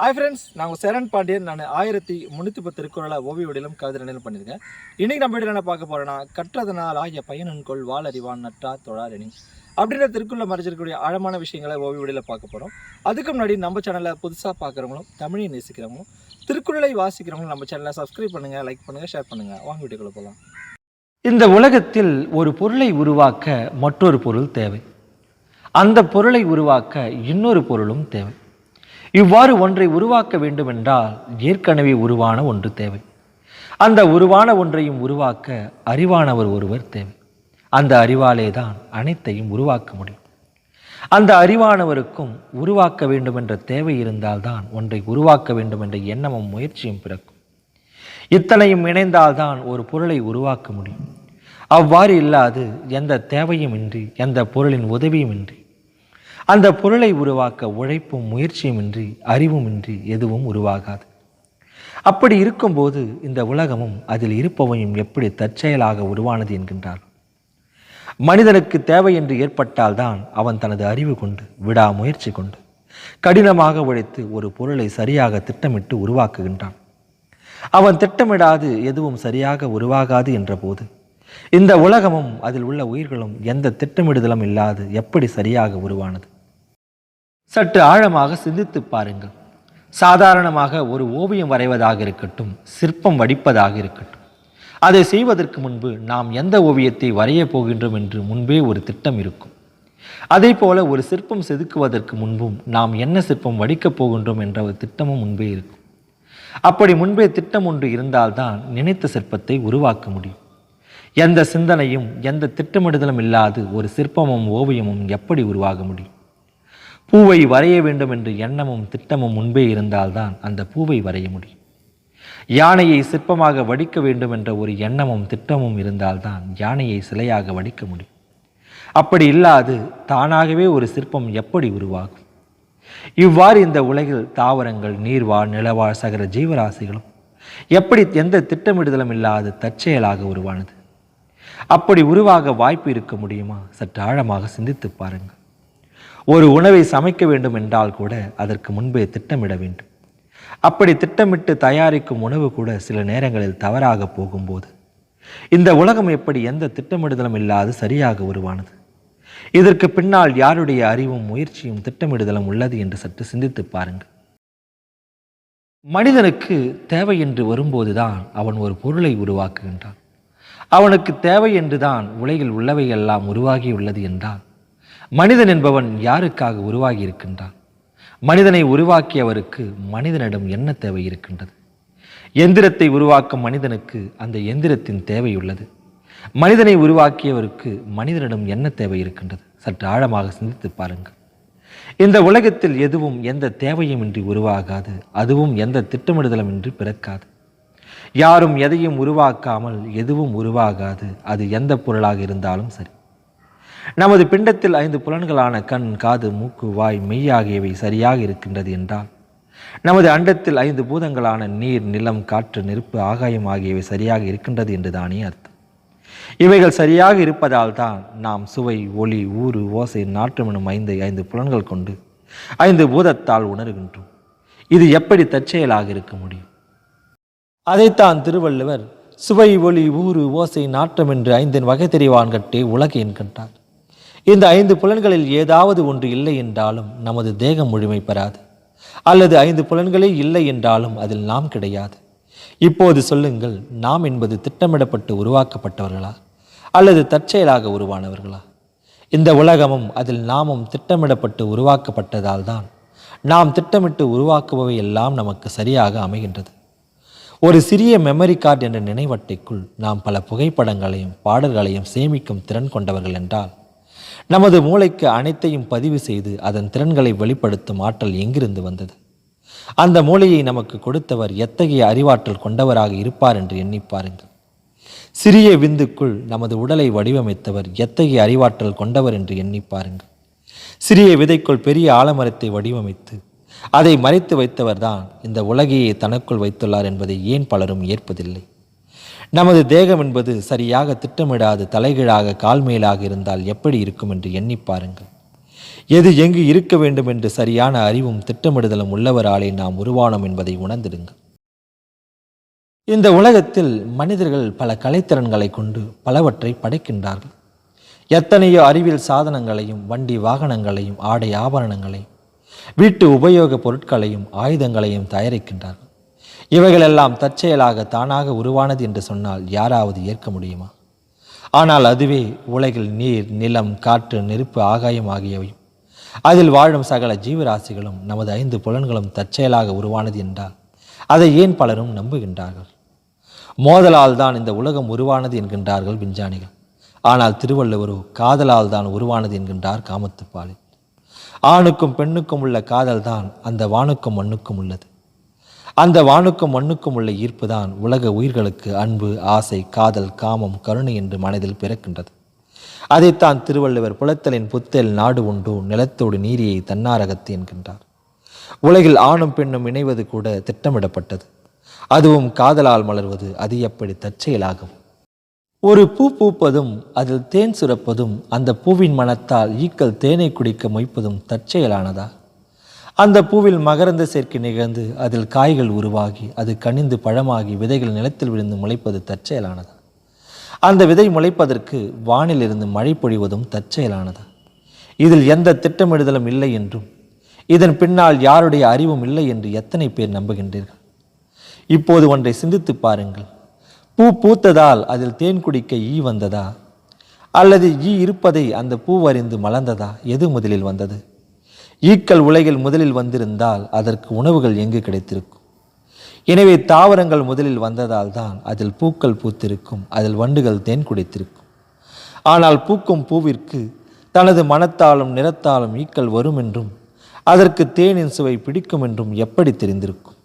Hi friends நான் சேரன் பாண்டியன். நான் ஆயிரத்தி முந்நூற்றி பத்து திருக்குறளை ஓவிய வடிவிலும் கவிதை நினைவு பண்ணியிருக்கேன். இன்னைக்கு நம்ம வீட்டில் என்ன பார்க்க போகிறோன்னா கற்றதனால் ஆகிய பையனன்கொள் வாழறிவான் நற்றா தொழாரணி அப்படின்ற திருக்குறளை மறைச்சிருக்கக்கூடிய ஆழமான விஷயங்களை ஓவிய வடிவில் பார்க்க போகிறோம் அதுக்கு முன்னாடி நம்ம சேனலை புதுசாக பார்க்குறவங்களும் தமிழை நேசிக்கிறவங்களும் திருக்குறளை வாசிக்கிறவங்களும் நம்ம சேனலை சப்ஸ்கிரைப் பண்ணுங்கள் லைக் பண்ணுங்கள் ஷேர் பண்ணுங்கள் வாங்க வீட்டுக்குள்ளே போகலாம் இந்த உலகத்தில் ஒரு பொருளை உருவாக்க மற்றொரு பொருள் தேவை. அந்த பொருளை உருவாக்க இன்னொரு பொருளும் தேவை. இவ்வாறு ஒன்றை உருவாக்க வேண்டுமென்றால் ஏற்கனவே உருவான ஒன்று தேவை. அந்த உருவான ஒன்றையும் உருவாக்க அறிவானவர் ஒருவர் தேவை. அந்த அறிவாலே தான் அனைத்தையும் உருவாக்க முடியும். அந்த அறிவானவருக்கும் உருவாக்க வேண்டும் என்ற தேவை இருந்தால்தான் ஒன்றை உருவாக்க வேண்டும் என்ற எண்ணமும் முயற்சியும் பிறக்கும். இத்தனையும் இணைந்தால்தான் ஒரு பொருளை உருவாக்க முடியும். அவ்வாறு இல்லாது எந்த தேவையும் இன்றி எந்த பொருளின் உதவியும் இன்றி அந்த பொருளை உருவாக்க உழைப்பும் முயற்சியுமின்றி அறிவுமின்றி எதுவும் உருவாகாது. அப்படி இருக்கும்போது இந்த உலகமும் அதில் இருப்பவையும் எப்படி தற்செயலாக உருவானது என்கின்றார்? மனிதனுக்கு தேவை என்று ஏற்பட்டால்தான் அவன் தனது அறிவு கொண்டு விடாமுயற்சி கொண்டு கடினமாக உழைத்து ஒரு பொருளை சரியாக திட்டமிட்டு உருவாக்குகின்றான். அவன் திட்டமிடாது எதுவும் சரியாக உருவாகாது என்றபோது இந்த உலகமும் அதில் உள்ள உயிர்களும் எந்த திட்டமிடுதலும் இல்லாது எப்படி சரியாக உருவானது? சற்று ஆழமாக சிந்தித்து பாருங்கள். சாதாரணமாக ஒரு ஓவியம் வரைவதாக இருக்கட்டும் சிற்பம் வடிப்பதாக இருக்கட்டும். அதை செய்வதற்கு முன்பு நாம் எந்த ஓவியத்தை வரையப் போகின்றோம் என்று முன்பே ஒரு திட்டம் இருக்கும். அதே போல ஒரு சிற்பம் செதுக்குவதற்கு முன்பும் நாம் என்ன சிற்பம் வடிக்கப் போகின்றோம் என்ற ஒரு திட்டமும் முன்பே இருக்கும். அப்படி முன்பே திட்டம் ஒன்று இருந்தால்தான் நினைத்த சிற்பத்தை உருவாக்க முடியும். எந்த சிந்தனையும் எந்த திட்டமிடுதலும் இல்லாது ஒரு சிற்பமும் ஓவியமும் எப்படி உருவாக முடியும்? பூவை வரைய வேண்டும் என்று எண்ணமும் திட்டமும் முன்பே இருந்தால்தான் அந்த பூவை வரைய முடியும். யானையை சிற்பமாக வடிக்க வேண்டும் என்ற ஒரு எண்ணமும் திட்டமும் இருந்தால்தான் யானையை சிலையாக வடிக்க முடியும். அப்படி இல்லாது தானாகவே ஒரு சிற்பம் எப்படி உருவாகும்? இவ்வாறு இந்த உலகில் தாவரங்கள் நீர்வாழ் நிலவாழ் சகல ஜீவராசிகளும் எப்படி எந்த திட்டமிடுதலும் இல்லாது தற்செயலாக உருவானது? அப்படி உருவாக வாய்ப்பு இருக்க முடியுமா? சற்று ஆழமாக சிந்தித்து பாருங்கள். ஒரு உணவை சமைக்க வேண்டும் என்றால் கூட அதற்கு முன்பே திட்டமிட வேண்டும். அப்படி திட்டமிட்டு தயாரிக்கும் உணவு கூட சில நேரங்களில் தவறாக போகும்போது இந்த உலகம் எப்படி எந்த திட்டமிடுதலும் இல்லாது சரியாக உருவானது? இதற்கு பின்னால் யாருடைய அறிவும் முயற்சியும் திட்டமிடுதலும் உள்ளது என்று சற்று சிந்தித்து பாருங்கள். மனிதனுக்கு தேவை என்று வரும்போதுதான் அவன் ஒரு பொருளை உருவாக்குகின்றான். அவனுக்கு தேவை என்றுதான் உலகில் உள்ளவையெல்லாம் உருவாகியுள்ளது என்றால் மனிதன் என்பவன் யாருக்காக உருவாகி இருக்கின்றான் மனிதனை உருவாக்கியவருக்கு மனிதனிடம் என்ன தேவை இருக்கின்றது? எந்திரத்தை உருவாக்கும் மனிதனுக்கு அந்த எந்திரத்தின் தேவை உள்ளது. மனிதனை உருவாக்கியவருக்கு மனிதனிடம் என்ன தேவை இருக்கின்றது? சற்று ஆழமாக சிந்தித்து பாருங்கள். இந்த உலகத்தில் எதுவும் எந்த தேவையுமின்றி உருவாகாது அதுவும் எந்த திட்டமிடுதலுமின்றி பிறக்காது. யாரும் எதையும் உருவாக்காமல் எதுவும் உருவாகாது அது எந்த பொருளாக இருந்தாலும் சரி. நமது பிண்டத்தில் ஐந்து புலன்களான கண் காது மூக்கு வாய் மெய் ஆகியவை சரியாக இருக்கின்றது என்றால் நமது அண்டத்தில் ஐந்து பூதங்களான நீர் நிலம் காற்று நெருப்பு ஆகாயம் ஆகியவை சரியாக இருக்கின்றது என்றுதானே அர்த்தம். இவைகள் சரியாக இருப்பதால் தான் நாம் சுவை ஒளி ஊறு ஓசை நாற்றம் எனும் ஐந்து ஐந்து புலன்கள் கொண்டு ஐந்து பூதத்தால் உணர்கின்றோம். இது எப்படி தற்செயலாக இருக்க முடியும்? அதைத்தான் திருவள்ளுவர் சுவை ஒளி ஊறு ஓசை நாட்டம் என்று ஐந்தின் வகை தெரிவான் கட்டே உலகு என்கின்றார். இந்த ஐந்து புலன்களில் ஏதாவது ஒன்று இல்லை என்றாலும் நமது தேகம் முழுமை பெறாது. அல்லது ஐந்து புலன்களே இல்லை என்றாலும் அதில் நாம் கிடையாது. இப்போது சொல்லுங்கள் நாம் என்பது திட்டமிடப்பட்டு உருவாக்கப்பட்டவர்களா? அல்லது தற்செயலாக உருவானவர்களா? இந்த உலகமும் அதில் நாமும் திட்டமிடப்பட்டு உருவாக்கப்பட்டதால் தான் நாம் திட்டமிட்டு உருவாக்குபவை எல்லாம் நமக்கு சரியாக அமைகின்றது. ஒரு சிறிய மெமரி கார்டு என்ற நினைவட்டைக்குள் நாம் பல புகைப்படங்களையும் பாடல்களையும் சேமிக்கும் திறன் கொண்டவர்கள் என்றால் நமது மூளைக்கு அனைத்தையும் பதிவு செய்து அதன் திறன்களை வெளிப்படுத்தும் ஆற்றல் எங்கிருந்து வந்தது? அந்த மூளையை நமக்கு கொடுத்தவர் எத்தகைய அறிவாற்றல் கொண்டவராக இருப்பார் என்று எண்ணி பாருங்கள். சிறிய விந்துக்குள் நமது உடலை வடிவமைத்தவர் எத்தகைய அறிவாற்றல் கொண்டவர் என்று எண்ணி பாருங்கள். சிறிய விதைக்குள் பெரிய ஆலமரத்தை வடிவமைத்து அதை மறைத்து வைத்தவர்தான் இந்த உலகையை தனக்குள் வைத்துள்ளார் என்பதை ஏன் பலரும் ஏற்பதில்லை? நமது தேகம் என்பது சரியாக திட்டமிடாது தலைகீழாக கால் மேலாக இருந்தால் எப்படி இருக்கும் என்று எண்ணி பாருங்கள். எது எங்கு இருக்க வேண்டும் என்று சரியான அறிவும் திட்டமிடுதலும் உள்ளவராலே நாம் உருவானோம் என்பதை உணர்ந்திடுங்கள். இந்த உலகத்தில் மனிதர்கள் பல கலைத்திறன்களை கொண்டு பலவற்றை படைக்கின்றார்கள். எத்தனையோ அறிவியல் சாதனங்களையும் வண்டி வாகனங்களையும் ஆடை ஆபரணங்களையும் வீட்டு உபயோகப் பொருட்களையும் ஆயுதங்களையும் தயாரிக்கின்றார்கள். இவைகளெல்லாம் தற்செயலாக தானாக உருவானது என்று சொன்னால் யாராவது ஏற்க முடியுமா? ஆனால் அதுவே உலகில் நீர் நிலம் காற்று நெருப்பு ஆகாயம் ஆகியவையும் அதில் வாழும் சகல ஜீவராசிகளும் நமது ஐந்து புலன்களும் தற்செயலாக உருவானது என்றால் அதை ஏன் பலரும் நம்புகின்றார்கள்? மோதலால் தான் இந்த உலகம் உருவானது என்கின்றார்கள் விஞ்ஞானிகள். ஆனால் திருவள்ளுவரோ காதலால் தான் உருவானது என்கின்றார் காமத்துப்பாலில் ஆணுக்கும் பெண்ணுக்கும் உள்ள காதல் தான் அந்த வானுக்கும் மண்ணுக்கும் உள்ளது. அந்த வானுக்கும் மண்ணுக்கும் உள்ள ஈர்ப்பு தான் உலக உயிர்களுக்கு அன்பு ஆசை காதல் காமம் கருணை என்று மனதில் பிறக்கின்றது. அதைத்தான் திருவள்ளுவர் புலத்தலின் புத்தல் நாடு உண்டு நிலத்தோடு நீரியை தன்னாரகத்து என்கின்றார். உலகில் ஆணும் பெண்ணும் இணைவது கூட திட்டமிடப்பட்டது. அதுவும் காதலால் மலர்வது அது எப்படி தற்செயலாகும்? ஒரு பூ பூப்பதும் அதில் தேன் சுரப்பதும் அந்த பூவின் மனத்தால் ஈக்கள் தேனை குடிக்க மொய்ப்பதும் தற்செயலானதா? அந்த பூவில் மகரந்த சேர்க்கை நிகழ்ந்து அதில் காய்கள் உருவாகி அது கனிந்து பழமாகி விதைகள் நிலத்தில் விழுந்து முளைப்பது தற்செயலானதா. அந்த விதை முளைப்பதற்கு வானிலிருந்து மழை பொழிவதும் தற்செயலானதா. இதில் எந்த திட்டமிடுதலும் இல்லை என்றும் இதன் பின்னால் யாருடைய அறிவும் இல்லை என்று எத்தனை பேர் நம்புகின்றீர்கள்? இப்போது ஒன்றை சிந்தித்து பாருங்கள். பூ பூத்ததால் அதில் தேன் குடிக்க ஈ வந்ததா? அல்லது ஈ இருப்பதை அந்த பூ அறிந்து மலர்ந்ததா? எது முதலில் வந்தது? ஈக்கள் உலகில் முதலில் வந்திருந்தால் அதற்கு உணவுகள் எங்கு கிடைத்திருக்கும்? எனவே தாவரங்கள் முதலில் வந்ததால் தான் அதில் பூக்கள் பூத்திருக்கும் அதில் வண்டுகள் தேன் குடித்திருக்கும். ஆனால் பூக்கும் பூவிற்கு தனது மனத்தாலும் நிறத்தாலும் ஈக்கள் வரும் என்றும் அதற்கு தேனின் சுவை பிடிக்கும் என்றும் எப்படி தெரிந்திருக்கும்?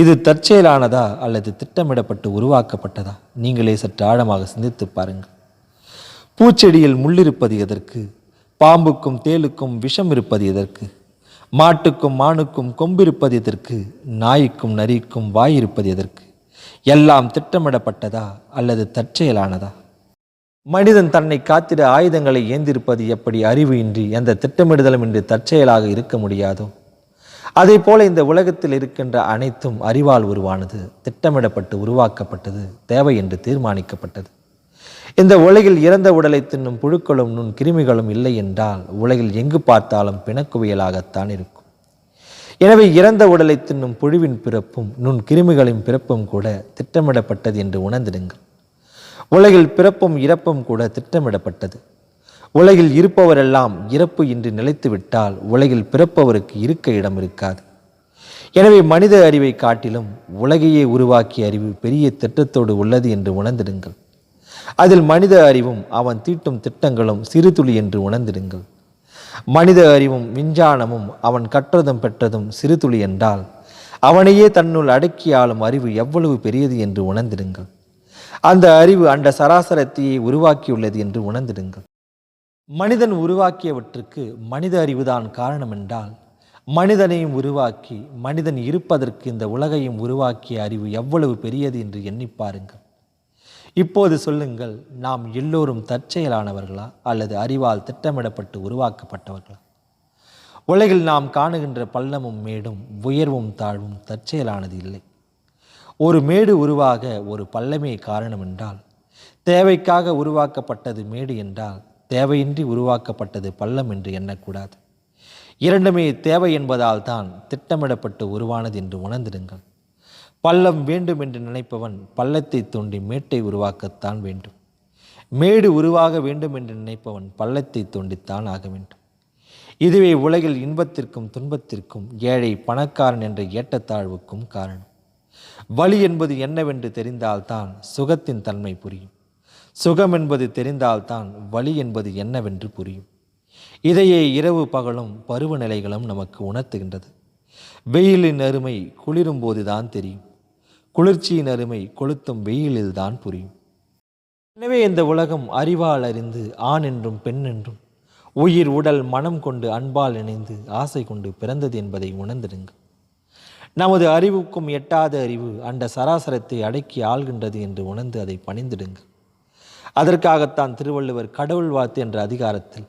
இது தற்செயலானதா அல்லது திட்டமிடப்பட்டு உருவாக்கப்பட்டதா? நீங்களே சற்று ஆழமாக சிந்தித்து பாருங்கள். பூச்செடியில் முள்ளிருப்பது எதற்கு? பாம்புக்கும் தேளுக்கும் விஷம் இருப்பது எதற்கு? மாட்டுக்கும் மானுக்கும் கொம்பிருப்பது எதற்கு? நாய்க்கும் நரிக்கும் வாய் இருப்பது எதற்கு? எல்லாம் திட்டமிடப்பட்டதா அல்லது தற்செயலானதா? மனிதன் தன்னை காத்திட ஆயுதங்களை ஏந்திருப்பது எப்படி அறிவு இன்றி எந்த திட்டமிடுதலும் இன்றி தற்செயலாக இருக்க முடியாதோ? அதே போல இந்த உலகத்தில் இருக்கின்ற அனைத்தும் அறிவால் உருவானது திட்டமிடப்பட்டு உருவாக்கப்பட்டது தேவை என்று தீர்மானிக்கப்பட்டது. இந்த உலகில் இறந்த உடலை தின்னும் புழுக்களும் நுண் கிருமிகளும் இல்லை என்றால் உலகில் எங்கு பார்த்தாலும் பிணக்குவியலாகத்தான் இருக்கும். எனவே இறந்த உடலை தின்னும் புழுவின் பிறப்பும் நுண் கிருமிகளின் பிறப்பும் கூட திட்டமிடப்பட்டது என்று உணர்ந்திடுங்கள். உலகில் பிறப்பும் இறப்பும் கூட திட்டமிடப்பட்டது. உலகில் இருப்பவரெல்லாம் இறப்பு இன்றி நிலைத்துவிட்டால் உலகில் பிறப்பவருக்கு இருக்க இடம் இருக்காது. எனவே மனித அறிவை காட்டிலும் உலகையே உருவாக்கிய அறிவு பெரிய திட்டத்தோடு உள்ளது என்று உணர்ந்திடுங்கள். அதில் மனித அறிவும் அவன் தீட்டும் திட்டங்களும் சிறு துளி என்று உணர்ந்திடுங்கள். மனித அறிவும் விஞ்ஞானமும் அவன் கற்றதும் பெற்றதும் சிறு துளி என்றால் அவனையே தன்னுள் அடக்கி ஆளும் அறிவு எவ்வளவு பெரியது என்று உணர்ந்திடுங்கள். அந்த அறிவு அண்ட சராசரத்தையே உருவாக்கியுள்ளது என்று உணர்ந்திடுங்கள். மனிதன் உருவாக்கியவற்றுக்கு மனித அறிவுதான் காரணம் என்றால் மனிதனையும் உருவாக்கி மனிதன் இருப்பதற்கு இந்த உலகையும் உருவாக்கிய அறிவு எவ்வளவு பெரியது என்று எண்ணி பாருங்கள். இப்போது சொல்லுங்கள் நாம் எல்லோரும் தற்செயலானவர்களா அல்லது அறிவால் திட்டமிடப்பட்டு உருவாக்கப்பட்டவர்களா? உலகில் நாம் காணுகின்ற பள்ளமும் மேடும் உயர்வும் தாழ்வும் தற்செயலானது இல்லை. ஒரு மேடு உருவாக ஒரு பள்ளமே காரணம் என்றால் தேவைக்காக உருவாக்கப்பட்டது மேடு என்றால் தேவையின்றி உருவாக்கப்பட்டது பள்ளம் என்று எண்ணக்கூடாது. இரண்டுமே தேவை என்பதால் தான் திட்டமிடப்பட்டு உருவானது என்று உணர்ந்திருங்கள் பள்ளம் வேண்டும் என்று நினைப்பவன் பள்ளத்தை தோண்டி மேட்டை உருவாக்கத்தான் வேண்டும். மேடு உருவாக வேண்டும் என்று நினைப்பவன் பள்ளத்தை தோண்டித்தான் ஆக வேண்டும். இதுவே உலகில் இன்பத்திற்கும் துன்பத்திற்கும் ஏழை பணக்காரன் என்ற ஏற்றத்தாழ்வுக்கும் காரணம். வலி என்பது என்னவென்று தெரிந்தால்தான் சுகத்தின் தன்மை புரியும். சுகம் என்பது தெரிந்தால்தான் வலி என்பது என்னவென்று புரியும். இதையே இரவு பகலும் பருவநிலைகளும் நமக்கு உணர்த்துகின்றது. வெயிலின் அருமை குளிரும் போதுதான் தெரியும். குளிர்ச்சியின் அருமை கொளுத்தும் வெயிலில்தான் புரியும். எனவே இந்த உலகம் அறிவால் அறிந்து ஆண் என்றும் பெண் என்றும் உயிர் உடல் மனம் கொண்டு அன்பால் இணைந்து ஆசை கொண்டு பிறந்தது என்பதை உணர்ந்திடுங்க நமது அறிவுக்கும் எட்டாத அறிவு அந்த சராசரத்தை அடக்கி ஆள்கின்றது என்று உணர்ந்து அதை பணிந்திடுங்கள். அதற்காகத்தான் திருவள்ளுவர் கடவுள் வாத்து என்ற அதிகாரத்தில்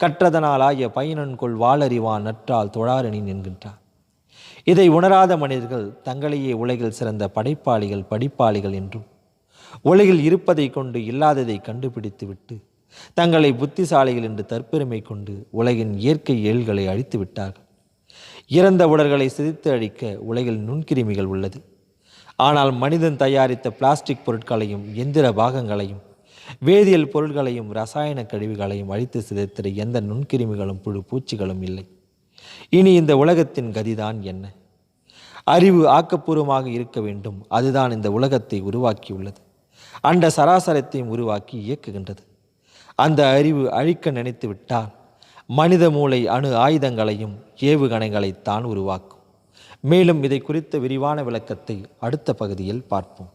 கற்றதனாலாய பயனன்கொள் வாளறிவான் நற்றால் தொழாரணி என்கின்றார். இதை உணராத மனிதர்கள் தங்களையே உலகில் சிறந்த படைப்பாளிகள் படிப்பாளிகள் என்றும் உலகில் இருப்பதை கொண்டு இல்லாததை கண்டுபிடித்துவிட்டு தங்களை புத்திசாலிகள் என்று தற்பெருமை கொண்டு உலகின் இயற்கை இயல்களை அழித்து விட்டார்கள். இறந்த உடல்களை சிதைத்து அழிக்க உலகில் நுண்கிருமிகள் உள்ளது. ஆனால் மனிதன் தயாரித்த பிளாஸ்டிக் பொருட்களையும் எந்திர பாகங்களையும் வேதியியல் பொருட்களையும் ரசாயன கழிவுகளையும் அழித்து சிதைத்திட எந்த நுண்கிருமிகளும் புழு பூச்சிகளும் இல்லை. இனி இந்த உலகத்தின் கதிதான் என்ன? அறிவு ஆக்கப்பூர்வமாக இருக்க வேண்டும். அதுதான் இந்த உலகத்தை உருவாக்கியுள்ளது. அண்ட சராசரத்தையும் உருவாக்கி இயக்குகின்றது. அந்த அறிவு அழிக்க நினைத்து விட்டால் மனித மூளை அணு ஆயுதங்களையும் ஏவுகணைகளை தான் உருவாக்கும். மேலும் இதை குறித்த விரிவான விளக்கத்தை அடுத்த பகுதியில் பார்ப்போம்.